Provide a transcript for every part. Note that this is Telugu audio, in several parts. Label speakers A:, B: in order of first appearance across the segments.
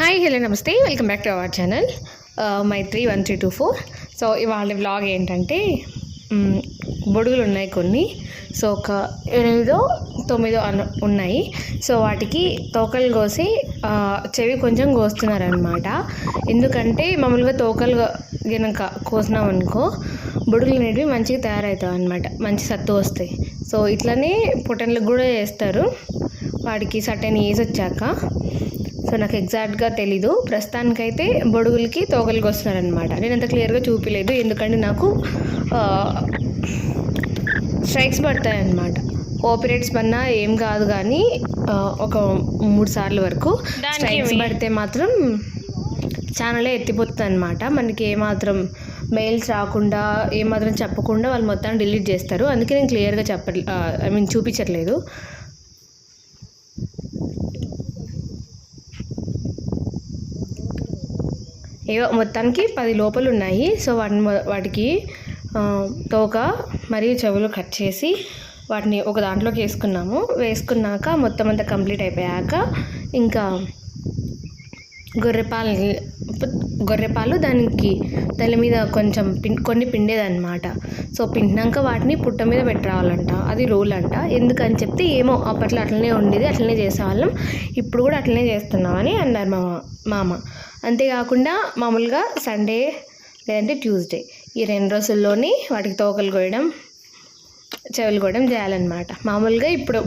A: Hi hello namaste welcome back to our channel my three one three two four so ఇవాళ వ్లాగ్ ఏంటంటే బొడుగులు ఉన్నాయి కొన్ని. సో ఒక ఎనిమిదో తొమ్మిదో అను ఉన్నాయి. సో వాటికి తోకలు కోసి చెవి కొంచెం కోస్తున్నారనమాట ఎందుకంటే మామూలుగా తోకలు గనక కోసినాం అనుకో బొడుగులు అనేవి మంచిగా తయారవుతాయి అనమాట మంచి సత్తు వస్తాయి. సో ఇట్లనే పొటన్లకు కూడా చేస్తారు వాడికి సర్టెన్ ఏజ్ వచ్చాక. సో నాకు ఎగ్జాక్ట్గా తెలీదు. ప్రస్తుతానికైతే బొడుగులకి తోకలకి వస్తున్నారనమాట నేను అంత క్లియర్గా చూపించలేదు ఎందుకంటే నాకు స్ట్రైక్స్ పడతాయన్నమాట. ఓపరేట్స్ పన్నా ఏం కాదు కానీ ఒక మూడు సార్లు వరకు స్ట్రైక్స్ పడితే మాత్రం ఛానలే ఎత్తిపోతుంది అనమాట మనకి ఏమాత్రం మెయిల్స్ రాకుండా ఏమాత్రం చెప్పకుండా వాళ్ళు మొత్తం డిలీట్ చేస్తారు. అందుకే నేను క్లియర్గా చెప్ప ఐ మీన్ చూపించట్లేదు. ఏవో మొత్తానికి పది లోపలు ఉన్నాయి సో వాటిని వాటికి తోక మరియు చెవులు కట్ చేసి వాటిని ఒక దాంట్లోకి వేసుకున్నాము. వేసుకున్నాక మొత్తం అంతా కంప్లీట్ అయిపోయాక ఇంకా గొర్రెపాలని గొర్రెపాలు దానికి తల మీద కొంచెం పిం కొన్ని పిండేదన్నమాట. సో పిండినాక వాటిని పుట్ట మీద పెట్టరావాలంట. అది రూల్ అంట ఎందుకని చెప్తే ఏమో అప్పట్లో అట్లనే ఉండేది అట్లనే చేసేవాళ్ళం. ఇప్పుడు కూడా అట్లనే చేస్తున్నామని అన్నారు మా మామ. అంతేకాకుండా మామూలుగా సండే లేదంటే ట్యూస్డే. ఈ రెండు రోజుల్లోని వాటికి తోకలు కోయడం చెవులు కూడా చేయాలన్నమాట. మామూలుగా ఇప్పుడు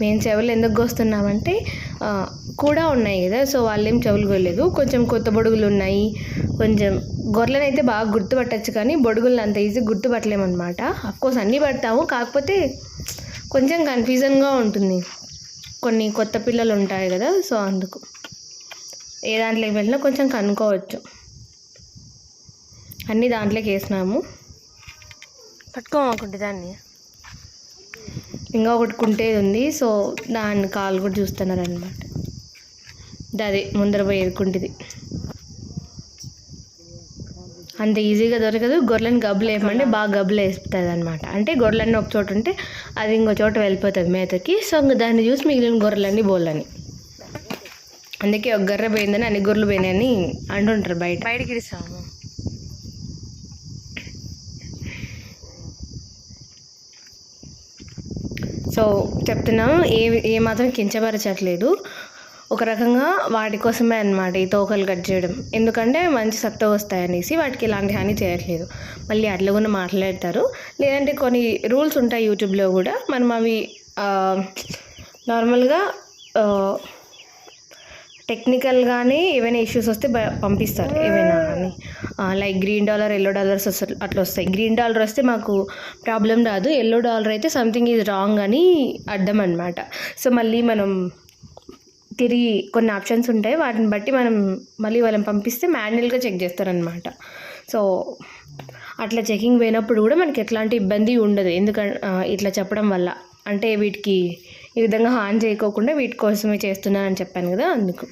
A: మేము చెవులు ఎందుకు కోస్తున్నామంటే కూడా ఉన్నాయి కదా. సో వాళ్ళేం చెవులు కోయలేదు కొంచెం కొత్త బొడుగులు ఉన్నాయి. కొంచెం గొర్రెలను అయితే బాగా గుర్తుపట్టచ్చు కానీ బొడుగులను అంత ఈజీ గుర్తుపట్టలేమన్నమాట. అఫ్కోర్స్ అన్నీ పడతాము. కాకపోతే కొంచెం కన్ఫ్యూజన్గా ఉంటుంది. కొన్ని కొత్త పిల్లలు ఉంటాయి కదా. సో అందుకు ఏ దాంట్లోకి వెళ్ళినా కొంచెం కనుక్కోవచ్చు. అన్నీ దాంట్లోకి వేసినాము. పట్టుకోమాకుంటే దాన్ని? ఇంకా ఒకటి కుంటేది ఉంది. సో దాన్ని కాలు కూడా చూస్తున్నారు అది ముందర పోయేది కుంటిది అంత ఈజీగా దొరకదు. గొర్రెలను గబ్బులు వేయమంటే బాగా గబ్బులు వేస్తుంది అనమాట అంటే గొర్రెలన్నీ ఒక చోట ఉంటే అది ఇంకో చోట వెళ్ళిపోతుంది మేతకి. సో ఇంకా దాన్ని చూసి మిగిలిన గొర్రెలన్నీ బోళ్ళని అందుకే ఒక గొర్రె పోయిందని అన్ని గొర్రెలు పోయినాయని అంటుంటారు బయట. బయటకి ఇస్తాము సో చెప్తున్నాం ఏ ఏ మాత్రం కించపరచట్లేదు. ఒక రకంగా వాటి కోసమే అనమాట ఈ తోకలు కట్ చేయడం. ఎందుకంటే మంచి సత్త వస్తాయనేసి వాటికి ఇలాంటి హాని చేయట్లేదు. మళ్ళీ అట్లా కూడా మాట్లాడతారు. లేదంటే కొన్ని రూల్స్ ఉంటాయి యూట్యూబ్లో కూడా. మనం అవి నార్మల్గా టెక్నికల్ టెక్నికల్గానే ఏవైనా ఇష్యూస్ వస్తే పంపిస్తారు. ఏవైనా కానీ like green dollar yellow dollars వస్తారు అట్లా వస్తాయి. గ్రీన్ డాలర్ వస్తే మాకు ప్రాబ్లం రాదు. ఎల్లో డాలర్ అయితే సంథింగ్ ఈజ్ రాంగ్ అని అర్థం అనమాట సో మళ్ళీ మనం తిరిగి కొన్ని ఆప్షన్స్ ఉంటాయి. వాటిని బట్టి మనం మళ్ళీ వాళ్ళని పంపిస్తే మాన్యువల్గా చెక్ చేస్తారనమాట సో అట్లా చెకింగ్ పోయినప్పుడు కూడా మనకి ఎట్లాంటి ఇబ్బంది ఉండదు. ఎందుకంటే ఇట్లా చెప్పడం వల్ల. అంటే వీటికి ఈ విధంగా హాని చేయకోకుండా వీటి కోసమే చేస్తున్నానని చెప్పాను కదా అందుకు.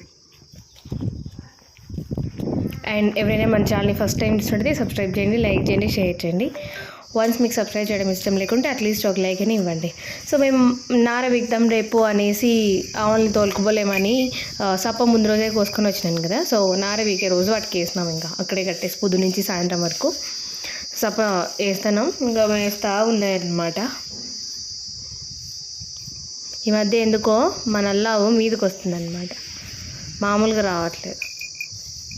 A: అండ్ ఎవరైనా మన ఛానల్ని ఫస్ట్ టైం చూస్తుంటే సబ్స్క్రైబ్ చేయండి లైక్ చేయండి షేర్ చేయండి. వన్స్ మీకు సబ్స్క్రైబ్ చేయడం ఇష్టం లేకుంటే అట్లీస్ట్ ఒక లైక్ అని ఇవ్వండి. సో మేము నార విక్తాం రేపు అనేసి ఆవుల్ని తోలుకుపోలేమని సప్ప ముందు రోజే కోసుకొని వచ్చినాను కదా. సో నార వీకే రోజు వాటికి వేసినాం ఇంకా. అక్కడే కట్టేసి పొద్దు నుంచి సాయంత్రం వరకు సప్ప వేస్తున్నాం ఇంకా వేస్తూ ఉన్నాయన్నమాట ఈ మధ్య ఎందుకో మన అల్లావు మీదకి వస్తుందన్నమాట. మామూలుగా రావట్లేదు.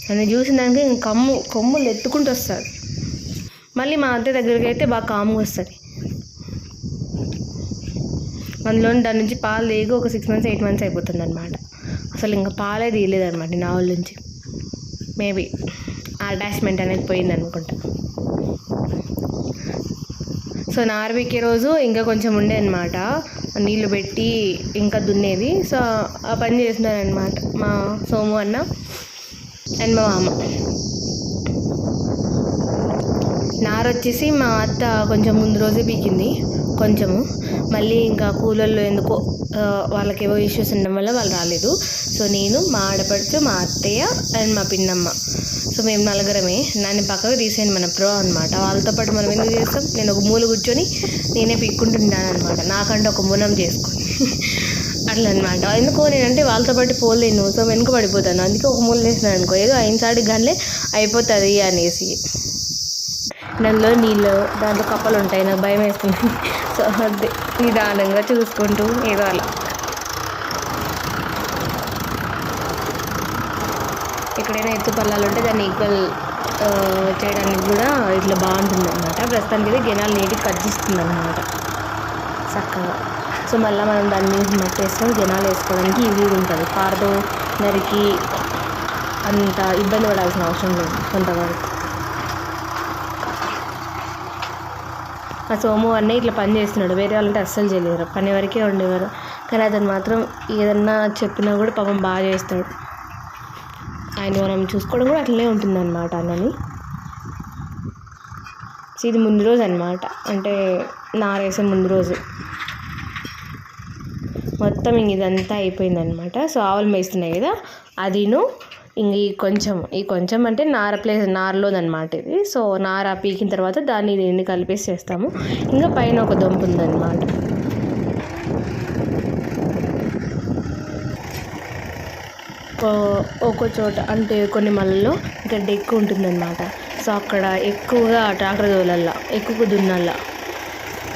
A: నన్ను చూసిన దానికి కమ్ము కొమ్ములు ఎత్తుకుంటూ వస్తుంది మళ్ళీ మా అత్తయ్య దగ్గరికి అయితే బాగా కామ్గా వస్తుంది. అందులో దాని నుంచి పాలు తీగి ఒక సిక్స్ మంత్స్ ఎయిట్ మంత్స్ అయిపోతుంది అనమాట అసలు ఇంకా పాలే తీయలేదనమాట నా వాళ్ళ నుంచి. మేబీ అటాచ్మెంట్ అనేది పోయింది అనుకుంటా సో నార్వికే రోజు ఇంకా కొంచెం ఉండే అనమాట నీళ్ళు పెట్టి ఇంకా దున్నేది. సో ఆ పని చేస్తున్నారనమాట మా సోము అన్న అండ్ మా మామ. నార వచ్చేసి మా అత్త కొంచెం ముందు రోజే పీకింది కొంచెము. మళ్ళీ ఇంకా కూలర్లో ఎందుకో వాళ్ళకేవో ఇష్యూస్ ఉండడం వల్ల వాళ్ళు రాలేదు. సో నేను మా ఆడపడుచు మా అత్తయ్య అండ్ మా పిన్నమ్మ. సో మేము నలుగురమే. నన్ను పక్కకు తీసేయండి మన ప్రో అనమాట వాళ్ళతో పాటు మనం ఎందుకు చేస్తాం? నేను ఒక మూల కూర్చొని నేనే పిక్కుంటున్నాను అనమాట నాకంటే ఒక మునం చేసుకొని అట్లా అనమాట ఎందుకో నేనంటే వాళ్ళతో పాటు పోలేను. సో వెనుక పడిపోతాను. అందుకే ఒక మూల వేసినాను అనుకో. ఏదో అయిన సాడి గానే అయిపోతుంది అనేసి. దానిలో నీళ్ళు దాంట్లో కప్పలు ఉంటాయి నాకు భయం వేస్తుంది. సో అదే నిదానంగా చూసుకుంటూ ఏదో అలా ఎక్కడైనా ఎత్తు పల్లాలు ఉంటే దాన్ని ఈక్వల్ చేయడానికి కూడా ఇట్లా బాగుంటుంది అనమాట ప్రస్తుతానికి అయితే గెనాలు నీటికి కట్టిస్తుంది అనమాట చక్కగా. సో మళ్ళీ మనం దాన్ని మట్టి జనాలు వేసుకోవడానికి ఈజీగా ఉంటుంది. పారతో నరికి అంత ఇబ్బంది పడాల్సిన అవసరం లేదు కొంతవరకు. ఆ సోము అన్నీ ఇట్లా పని చేస్తున్నాడు. వేరే వాళ్ళంటే అస్సలు చేయలేరు. పని వరకే ఉండేవారు. కానీ అతను మాత్రం ఏదన్నా చెప్పినా కూడా పాపం బాగా చేస్తాడు. ఆయన మనం చూసుకోవడం కూడా అట్లనే ఉంటుంది అనమాట అన్నని ఇది ముందు రోజు అనమాట అంటే నారేసే ముందు రోజు. మొత్తం ఇంక ఇదంతా అయిపోయింది అనమాట సో ఆవులు మేస్తున్నాయి కదా. అదిను ఇంక ఈ కొంచెం ఈ కొంచెం అంటే నార ప్లేస్ నారలోదనమాట ఇది. సో నార పీకిన తర్వాత దాన్ని దీన్ని కలిపేసి చేస్తాము. ఇంకా పైన ఒక దొంపు ఉందన్నమాట ఓ- ఒక్కో చోట అంటే కొన్ని మళ్ళలో గడ్డి ఎక్కువ ఉంటుందన్నమాట సో అక్కడ ఎక్కువగా ట్రాక్టర్ తోలల్లా ఎక్కువ దున్నల్లా.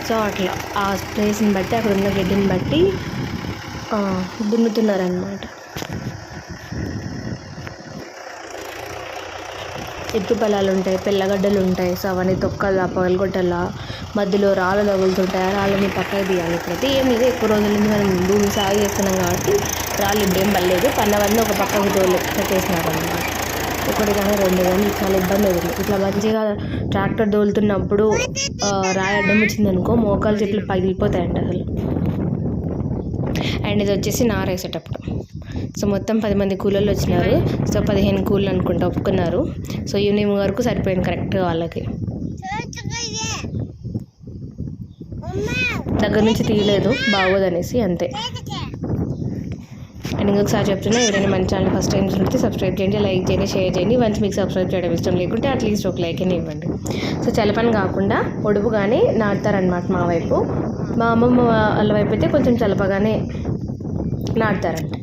A: సో అట్లా ఆ ప్లేస్ని బట్టి అక్కడ ఉన్న గడ్డిని బట్టి దున్నుతున్నారనమాట. ఎత్తు పొలాలు ఉంటాయి పిల్లగడ్డలు ఉంటాయి సో అవన్నీ తొక్కలా పగలగొట్టాలా మధ్యలో రాళ్ళు తగులుతుంటాయి. ఆ రాళ్ళని పక్కకు తీయాలి ఇప్పుడైతే. ఏం లేదు ఎక్కువ రోజుల నుంచి మనం భూమి సాగు చేస్తున్నాం కాబట్టి రాళ్ళు ఇప్పుడేం పడలేదు. పన్నవన్నీ ఒక పక్కకు తోలు కట్టేసినారు అనమాట ఒకటి కానీ రెండు కానీ చాలా ఇబ్బంది అవుతుంది. ఇట్లా మంచిగా ట్రాక్టర్ తోలుతున్నప్పుడు రాయి అడ్డం వచ్చిందనుకో మోకాలు చెట్లు పగిలిపోతాయంట అసలు. అండ్ ఇది వచ్చేసి నారేసేటప్పుడు. సో మొత్తం పది మంది కూలీలు వచ్చినారు. సో పదిహేను కూలీలు అనుకుంటా ఒప్పుకున్నారు. సో ఈవినింగ్ వరకు సరిపోయింది కరెక్ట్గా వాళ్ళకి. దగ్గర నుంచి తీయలేదు బాగోదనేసి అంతే. అండ్ ఇంకొకసారి చెప్తున్నా ఎవరైనా మన ఛానల్ ఫస్ట్ టైం చూస్తే సబ్స్క్రైబ్ చేయండి లైక్ చేయండి షేర్ చేయండి. వన్స్ మీకు సబ్స్క్రైబ్ చేయడం ఇష్టం లేకుంటే అట్లీస్ట్ ఒక లైక్ అని ఇవ్వండి. సో చలపని కాకుండా ఒడుపుగానే నాటుతారనమాట మా వైపు. మా అమ్మమ్మ వాళ్ళ వైపు అయితే కొంచెం చలపగానే నాటుతారంట.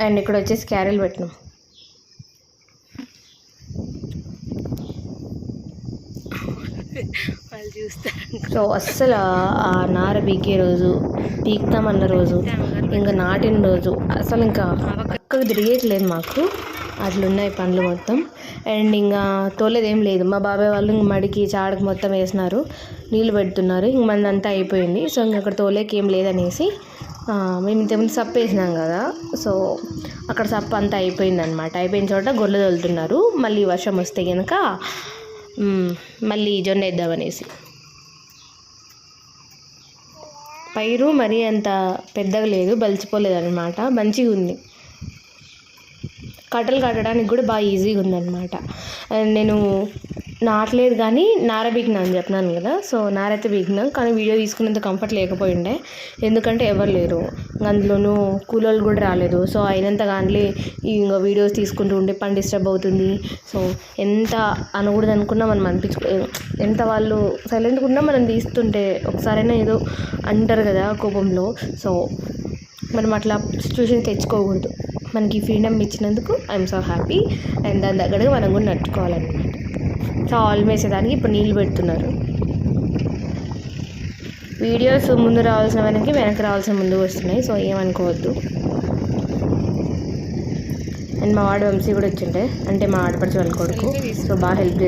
A: అండ్ ఇక్కడ వచ్చేసి క్యారెల్ పెట్టినాం.
B: వాళ్ళు చూస్తారు.
A: సో అస్సలు ఆ- నార పీకే రోజు పీకుతామన్న రోజు ఇంకా నాటిన రోజు అసలు ఇంకా పక్కకు తిరిగేయట్లేదు మాకు. అట్లున్నాయి పండ్లు మొత్తం. అండ్ ఇంకా తోలేదేం ఏం లేదు. మా బాబాయ్ వాళ్ళు ఇంక మడికి చాడకు మొత్తం వేసినారు. నీళ్ళు పెడుతున్నారు. ఇంక మందంతా అయిపోయింది. సో ఇంక అక్కడ తోలేకి ఏం లేదనేసి మేము ఇంతకుముందు సప్ వేసినాం కదా. సో అక్కడ సప్ అంతా అయిపోయింది అనమాట అయిపోయిన చోట గొర్రెలు తోలుతున్నారు. మళ్ళీ వర్షం వస్తే కనుక మళ్ళీ జొన్న వేద్దామనేసి పైరు మరీ అంత పెద్దగా లేదు. బలిచిపోలేదు అనమాట మంచిగా ఉంది కట్టలు కట్టడానికి కూడా బాగా ఈజీగా ఉందన్నమాట. నేను నాటలేదు కానీ నార బీకినా అని చెప్పినాను కదా సో నార అయితే బీకినా. కానీ వీడియో తీసుకునేంత కంఫర్ట్ లేకపోయిండే ఎందుకంటే ఎవరు లేరు. అందులోనూ కూలోళ్ళు కూడా రాలేదు. సో అయినంత కానీ ఇంకా వీడియోస్ తీసుకుంటూ ఉంటే పని డిస్టర్బ్ అవుతుంది. సో ఎంత అనకూడదు అనుకున్నా మనం అనిపించుకో ఎంత వాళ్ళు సైలెంట్గా ఉన్నా మనం తీస్తుంటే ఒకసారైనా ఏదో అంటారు కదా కోపంలో. సో మనం అట్లా సిచ్యువేషన్ తెచ్చుకోకూడదు. మనకి ఫ్రీడమ్ ఇచ్చినందుకు ఐఎమ్ సో హ్యాపీ అండ్ దాని దగ్గరగా మనం కూడా నట్టుకోవాలన్నమాట సో ఆల్ వేసేదానికి ఇప్పుడు నీళ్ళు పెడుతున్నారు. వీడియోస్ ముందు రావాల్సిన వెనక్కి వెనక్కి రావాల్సిన ముందు వస్తున్నాయి. సో ఏమనుకోవద్దు. అండ్ మా వాడు వంశీ కూడా వచ్చిండే. అంటే మా ఆడపడిచి వాళ్ళ కొడుకు. సో బాగా హెల్ప్ చేస్తారు